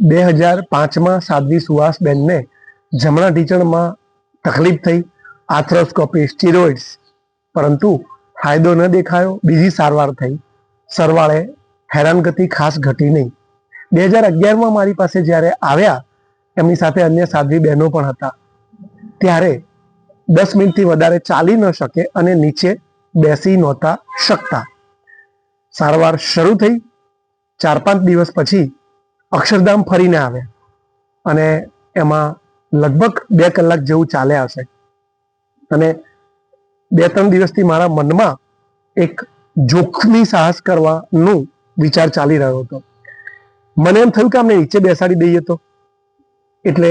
બે હજાર પાંચમાં સાધ્વી સુહાસબેનને જમણા ઢીચણમાં તકલીફ થઈ. Arthroscopy steroids. પરંતુ ફાયદો ન દેખાયો. બીજી સારવાર થઈ. સરવાળે હેરાનગતિ ખાસ ઘટી નહીં. બે હજાર અગિયારમાં મારી પાસે જ્યારે આવ્યા, એમની સાથે અન્ય સાધ્વી બહેનો પણ હતા. ત્યારે દસ મિનિટથી વધારે ચાલી ન શકે અને નીચે બેસી નહોતા શકતા. સારવાર શરૂ થઈ. ચાર પાંચ દિવસ પછી અક્ષરધામ ફરીને આવ્યા અને એમાં લગભગ બે કલાક જેવું ચાલ્યા હશે અને બે ત્રણ દિવસથી મારા મનમાં એક જોખમી સાહસ કરવાનું વિચાર ચાલી રહ્યો હતો. મને એમ થયું કે અમને નીચે બેસાડી દઈએ તો. એટલે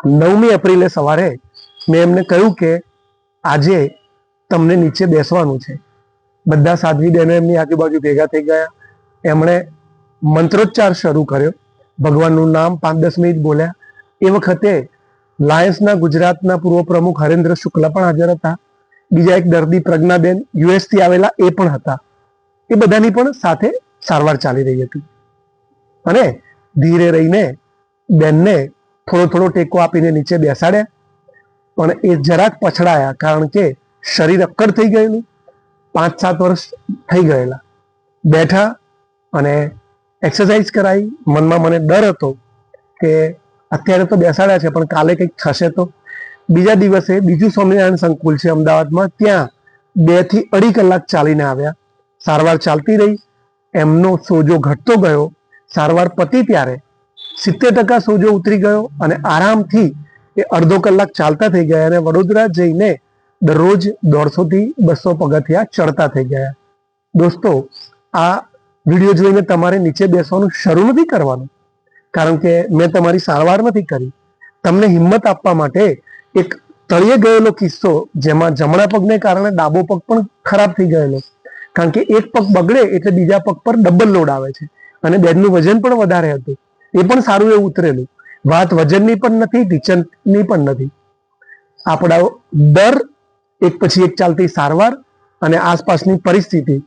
નવમી એપ્રિલે સવારે મેં એમને કહ્યું કે આજે તમને નીચે બેસવાનું છે. બધા સાધ્વી બહેનો એમની આજુબાજુ ભેગા થઈ ગયા. એમણે મંત્રોચ્ચાર શરૂ કર્યો. ભગવાનનું નામ પાંચ દસ મિનિટ બોલ્યા. એ વખતે લાયન્સના ગુજરાતના પૂર્વ પ્રમુખ હરેન્દ્ર શુક્લા પણ હાજર હતા. બીજા એક દર્દી પ્રજ્ઞાબેન યુએસથી આવેલા એ પણ હતા. એ બધાની પણ સાથે સારવાર ચાલી રહી હતી. અને ધીરે રહીને બેનને થોડો થોડો ટેકો આપીને નીચે બેસાડ્યા. પણ એ જરાક પછડાયા કારણ કે શરીર અક્કડ થઈ ગયેલું. પાંચ સાત વર્ષ થઈ ગયેલા. બેઠા અને એક્સરસાઇઝ કરાવી મનમાં મને ડર હતો કે અત્યારે તો બેસાડ્યા છે, પણ કાલે કંઈક થશે તો. બીજા દિવસે બીજું સ્વામિનારાયણ સંકુલ છે અમદાવાદમાં. ત્યાં બેથી અઢી કલાક ચાલીને આવ્યા. સારવાર ચાલતી રહી. એમનો સોજો ઘટતો ગયો. સારવાર પતી ત્યારે સિત્તેર ટકા સોજો ઉતરી ગયો અને આરામથી એ અડધો કલાક ચાલતા થઈ ગયા અને વડોદરા જઈને દરરોજ દોઢસોથી બસો પગથિયા ચડતા થઈ ગયા. દોસ્તો, આ વીડિયો જોઈને તમારે નીચે બેસવાનું શરૂ નથી કરવાનું. કારણ કે મેં તમારી સારવાર નથી કરી. તમને હિંમત આપવા માટે એક તળિયે ગયેલો કિસ્સો, જેમાં જમણા પગને કારણે ડાબો પગ પણ ખરાબ થઈ ગયેલો. કારણ કે એક પગ બગડે એટલે બીજા પગ પર ડબલ લોડ આવે છે. અને બેનનું વજન પણ વધારે હતું. એ પણ સારું એવું ઉતરેલું. વાત વજનની પણ નથી, ટીચરની પણ નથી. આપણા દર એક પછી એક ચાલતી સારવાર અને આસપાસની પરિસ્થિતિ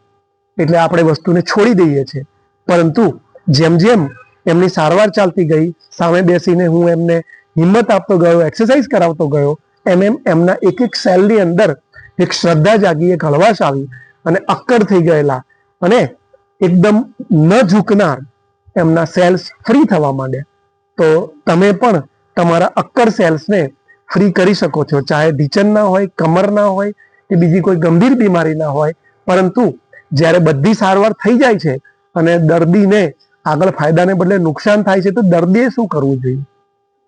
એટલે આપણે વસ્તુને છોડી દઈએ છીએ. પરંતુ જેમ જેમ એમની સારવાર ચાલતી ગઈ, સામે બેસીને હું એમને હિંમત આપતો ગયો એક્સરસાઇઝ કરાવતો ગયો, એમ એમ એમના એક એક સેલની અંદર એક શ્રદ્ધા જાગી, એક હળવાશ આવી અને અક્કડ થઈ ગયેલા. અને એકદમ ન ઝૂકનાર એમના સેલ્સ ફ્રી થવા માંડ્યા. તો તમે પણ તમારા અક્કડ સેલ્સને ફ્રી કરી શકો છો. ચાહે ઢીચન ના હોય, કમર ના હોય કે બીજી કોઈ ગંભીર બીમારી ના હોય, પરંતુ જ્યારે બધી સારવાર થઈ જાય છે અને દર્દીને આગળ ફાયદાને બદલે નુકસાન થાય છે, તો દર્દીએ શું કરવું જોઈએ?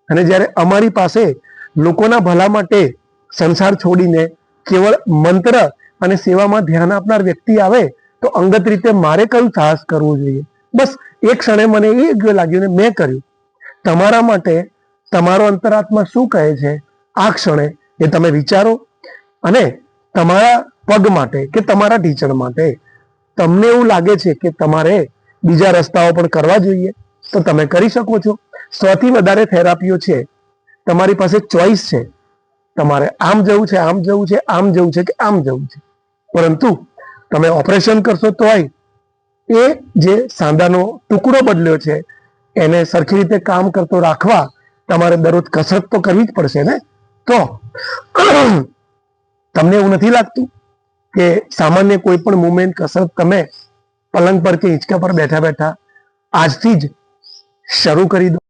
અને જ્યારે અમારી પાસે લોકોના ભલા માટે સંસાર છોડીને કેવળ મંત્ર અને સેવામાં ધ્યાન આપનાર વ્યક્તિ આવે, તો અંગત રીતે મારે કયું સાહસ કરવું જોઈએ? બસ એક ક્ષણે મને એ લાગ્યું ને મેં કર્યું. તમારા માટે તમારો અંતરાત્મા શું કહે છે? આ ક્ષણે એ તમે વિચારો. અને તમારા પગ માટે કે તમારા ટીચર માટે તમને એવું લાગે છે કે તમારે બીજા રસ્તાઓ પણ કરવા જોઈએ, તો તમે કરી શકો છો. સૌથી વધારે થેરાપીઓ છે. તમારી પાસે ચોઈસ છે. તમારે આમ જવું છે, આમ જવું છે, આમ જવું છે કે આમ જવું છે. પરંતુ તમે ઓપરેશન કરશો તોય એ જે સાંધાનો ટુકડો બદલ્યો છે, એને સરખી રીતે કામ કરતો રાખવા તમારે દરરોજ કસરત તો કરવી જ પડશે ને? તો, તમને એવું નથી લાગતું? કે સામાન્ય કોઈ પણ મુવમેન્ટ, કસરત તમે પલંગ પર કે હિંચકા પર બેઠા બેઠા આજથી જ શરૂ કરી દો.